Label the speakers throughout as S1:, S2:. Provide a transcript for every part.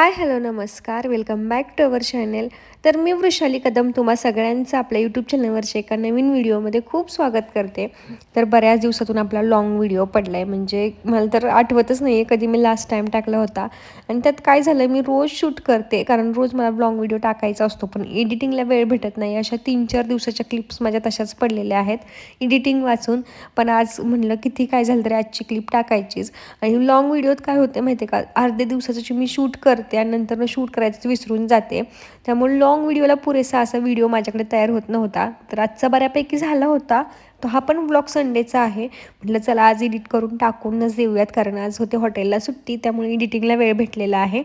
S1: हाय hello नमस्कार. Welcome back to our channel तर मी वृषाली कदम तुम्हा सगळ्यांचं आपल्या यूट्यूब चॅनलवरच्या एका नवीन व्हिडिओमध्ये खूप स्वागत करते. तर बऱ्याच दिवसातून आपला लाँग व्हिडिओ पडला आहे म्हणजे मला तर आठवतच नाही आहे कधी मी लास्ट टाईम टाकला होता. आणि त्यात काय झालं मी रोज शूट करते. कारण रोज मला लाँग व्हिडिओ टाकायचा असतो. पण एडिटिंगला वेळ भेटत नाही. अशा तीन चार दिवसाच्या क्लिप्स माझ्या तशाच पडलेल्या आहेत. एडिटिंग वाचून. पण आज म्हणलं किती काय झालं तरी आजची क्लिप टाकायचीच. आणि लॉंग व्हिडिओत काय होते माहिती आहे का? अर्ध्या दिवसाचं मी शूट करते आणि नंतर शूट करायचं विसरून जाते. त्यामुळे लॉंग व्हिडिओला पुरेसा असा व्हिडिओ माझ्याकडे तयार होत नव्हता. तर आजचा बऱ्यापैकी झाला होता. तो हा पण ब्लॉग संडेचा आहे. म्हटलं चला आज एडिट करून टाकूनच देऊयात कारण आज होते हॉटेलला सुट्टी त्यामुळे एडिटिंगला वेळ भेटलेला आहे.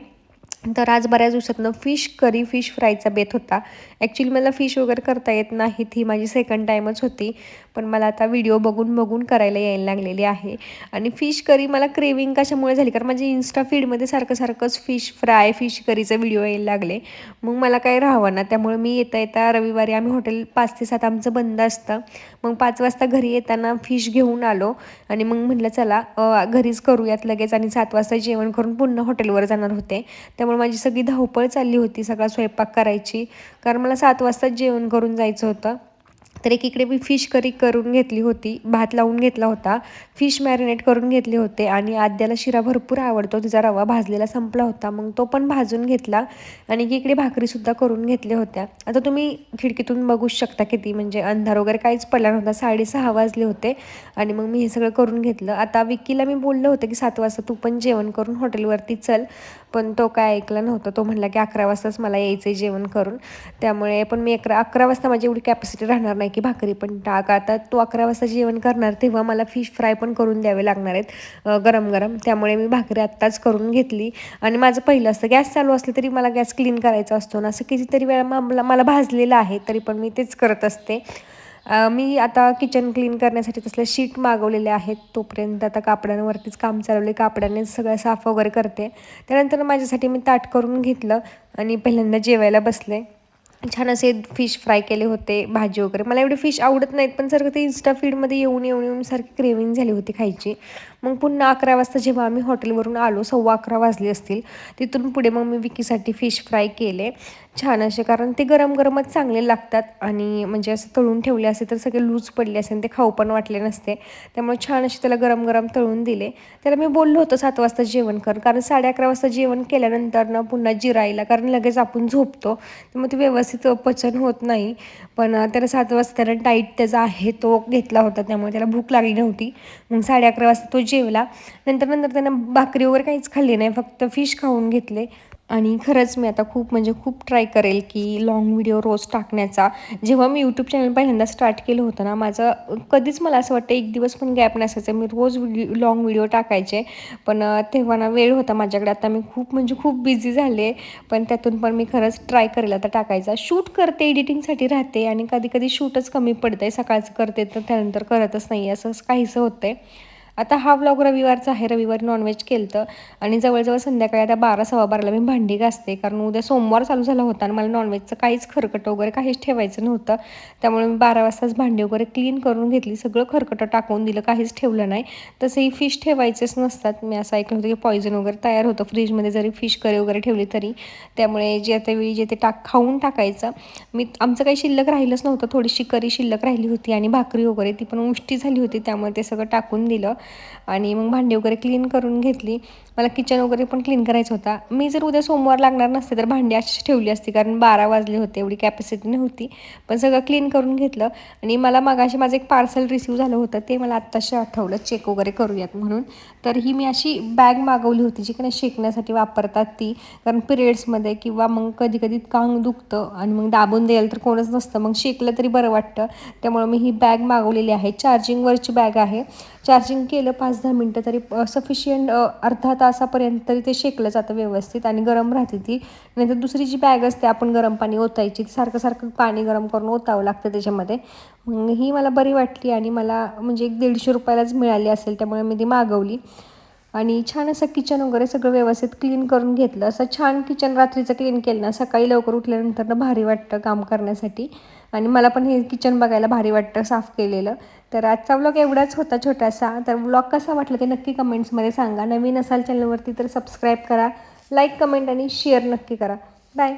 S1: तर आज बऱ्याच दिवसातनं फिश करी फिश फ्रायचा बेत होता. ॲक्च्युली मला फिश वगैरे करता येत नाहीत ही माझी सेकंड टाईमच होती. पण मला आता व्हिडिओ बघून बघून करायला यायला लागलेली आहे. आणि फिश करी मला क्रेविंग कशामुळे झाली? कारण माझ्या इन्स्टा फीडमध्ये सारखं सारखंच फिश फ्राय फिश करीचा व्हिडिओ यायला लागले. मग मला काय राहावं ना? त्यामुळे मी येता येता रविवारी आम्ही हॉटेल पाच ते सात आमचं बंद असतं. मग पाच वाजता घरी येताना फिश घेऊन आलो. आणि मग म्हटलं चला घरीच करूयात लगेच. आणि सात वाजता जेवण करून पुन्हा हॉटेलवर जाणार होते. त्यामुळे माझी सगळी धावपळ चालली होती सगळा स्वयंपाक करायची. कारण मला सात वाजताच जेवण करून जायचं होतं. तर एकीकडे मी फिश करी करून घेतली होती भात लावून घेतला होता फिश मॅरिनेट करून घेतले होते आणि आद्याला शिरा भरपूर आवडतो तिचा रवा भाजलेला संपला होता मग तो पण भाजून घेतला आणि एकीकडे भाकरीसुद्धा करून घेतल्या होत्या. आता तुम्ही खिडकीतून बघूच शकता किती म्हणजे अंधार वगैरे काहीच पडला नव्हता साडेसहा वाजले होते आणि मग मी हे सगळं करून घेतलं. आता विक्कीला मी बोललं होतं की सात वाजता तू पण जेवण करून हॉटेलवरती चल पण तो काय ऐकला नव्हता तो म्हणला की अकरा वाजताच मला यायचं आहे जेवण करून. त्यामुळे पण मी अकरा अकरा वाजता माझी एवढी कॅपॅसिटी राहणार नाही. की भाकरी पण टाक. आता तो अकरा वाजता जेवण करणार तेव्हा मला फिश फ्राय पण करून द्यावे लागणार आहेत गरम गरम. त्यामुळे मी भाकरी आत्ताच करून घेतली. आणि माझं पहिलं असतं गॅस चालू असलं तरी मला गॅस क्लीन करायचा असतो ना. असं कितीतरी वेळा मला मला भाजलेलं आहे तरी पण मी तेच करत असते. मी आता किचन क्लीन करण्यासाठी तसले शीट मागवलेले आहेत. तोपर्यंत आता कापडांवरतीच काम चालवले. कापडाने सगळं साफ वगैरे करते. त्यानंतर माझ्यासाठी मी ताट करून घेतलं आणि पहिल्यांदा जेवायला बसले. छान असे फिश फ्राय केले होते भाजी वगैरे. मला एवढे फिश आवडत नाहीत पण सारखं ते इन्स्टा फीडमध्ये येऊन येऊन येऊन सारखी क्रेविंग झाली होती खायची. मग पुन्हा अकरा वाजता जेव्हा आम्ही हॉटेलवरून आलो सव्वा अकरा वाजले असतील तिथून पुढे मग मी विकीसाठी फिश फ्राय केले. छान असे कारण ते गरम गरमच चांगले लागतात आणि म्हणजे असं तळून ठेवले असते तर सगळे लूज पडले असेल ते खाऊ पण वाटले नसते. त्यामुळे छान असे त्याला गरम गरम तळून दिले. त्याला मी बोललो होतो सात वाजता जेवण कर कारण साडे अकरा वाजता जेवण केल्यानंतर ना पुन्हा जिरायला कारण लगेच आपण झोपतो. त्यामुळे ते व्यवस्थित पचन होत नाही. पण त्याला सात वाजता त्याला डाईट त्याचा आहे तो घेतला होता त्यामुळे त्याला भूक लागली नव्हती. मग साडे अकरा वाजता तो जेवला. नंतर नंतर त्यानं भाकरी वगैरे काहीच खाल्ली नाही फक्त फिश खाऊन घेतले. आणि खरंच मी आता खूप म्हणजे खूप ट्राय करेल की लाँग व्हिडिओ रोज टाकण्याचा. जेव्हा मी यूट्यूब चॅनल पहिल्यांदा स्टार्ट केलं होतं ना माझं कधीच मला असं वाटतं एक दिवस पण गॅप नसायचं. मी रोज व्हिडिओ लाँग व्हिडिओ टाकायचे. पण तेव्हा ना वेळ होता माझ्याकडे. आता मी खूप म्हणजे खूप बिझी झाले. पण त्यातून पण मी खरंच ट्राय करेल आता टाकायचा. शूट करते एडिटिंगसाठी राहते. आणि कधी कधी शूटच कमी पडतं आहे सकाळचं करते तर त्यानंतर करतच नाही असं काहीसं होतं आहे आता हा व्लॉग रविवारचा आहे. रविवारी नॉनव्हेज केलं तर आणि जवळजवळ संध्याकाळी आता बारा सव्वा बाराला मी भांडी घासते. कारण उद्या सोमवार चालू झाला होता आणि मला नॉनव्हेजचं काहीच खरकट वगैरे काहीच ठेवायचं नव्हतं. त्यामुळे मी बारा वाजताच भांडी वगैरे क्लीन करून घेतली. सगळं खरकटं टाकून दिलं. काहीच ठेवलं नाही. तसंही फिश ठेवायचेच नसतात. मी असं ऐकलं होतं की पॉयझन वगैरे तयार होतं. फ्रीजमध्ये जरी फिश करी वगैरे ठेवली तरी. त्यामुळे जे आता वेळी जे ते टाक खाऊन टाकायचं. मी आमचं काही शिल्लक राहिलंच नव्हतं. थोडीशी करी शिल्लक राहिली होती आणि भाकरी वगैरे ती पण उष्टी झाली होती. त्यामुळे ते सगळं टाकून दिलं. आणि मग भांडी वगैरे क्लीन करून घेतली. मला किचन वगैरे पण क्लीन करायचं होता. मी जर उद्या सोमवार लागणार नसते तर भांडी अशी ठेवली असती कारण बारा वाजले होते एवढी कॅपॅसिटी नव्हती. पण सगळं क्लीन करून घेतलं आणि मला मागाशी माझं एक पार्सल रिसीव झालं होतं ते मला आत्ताशी आठवलं. चेक वगैरे करूयात म्हणून. तर ही मी अशी बॅग मागवली होती जी काही शेकण्यासाठी वापरतात ती. कारण पिरियड्समध्ये किंवा मग कधी कधी कांग दुखतं आणि मग दाबून द्यायला तर कोणच नसतं. मग शेकलं तरी बरं वाटतं. त्यामुळं मी ही बॅग मागवलेली आहे. चार्जिंगवरची बॅग आहे. चार्जिंग केलं पाच दहा मिनटं तरी सफिशियंट अर्धा तासापर्यंत तरी ते शेकलं जातं व्यवस्थित आणि गरम राहते ती. नंतर दुसरी जी बॅग असते आपण गरम पाणी ओतायची सारखं सारखं पाणी गरम करून ओतावं लागतं त्याच्यामध्ये. मग ही मला बरी वाटली आणि मला म्हणजे एक दीडशे रुपयालाच मिळाली असेल त्यामुळे मी ती मागवली. आणि छान असं किचन वगैरे सगळं व्यवस्थित क्लीन करून घेतलं. असं छान किचन रात्रीचं क्लीन केलं ना सकाळी लवकर उठल्यानंतर भारी वाटतं काम करण्यासाठी. आणि मला पण हे किचन बघायला भारी वाटतं साफ केलेलं. तर आजचा व्लॉग एवढाच होता छोटासा. तर व्लॉग कसा वाटला ते नक्की कमेंट्समध्ये सांगा. नवीन असाल चॅनलवरती तर सबस्क्राईब करा लाईक कमेंट आणि शेअर नक्की करा. बाय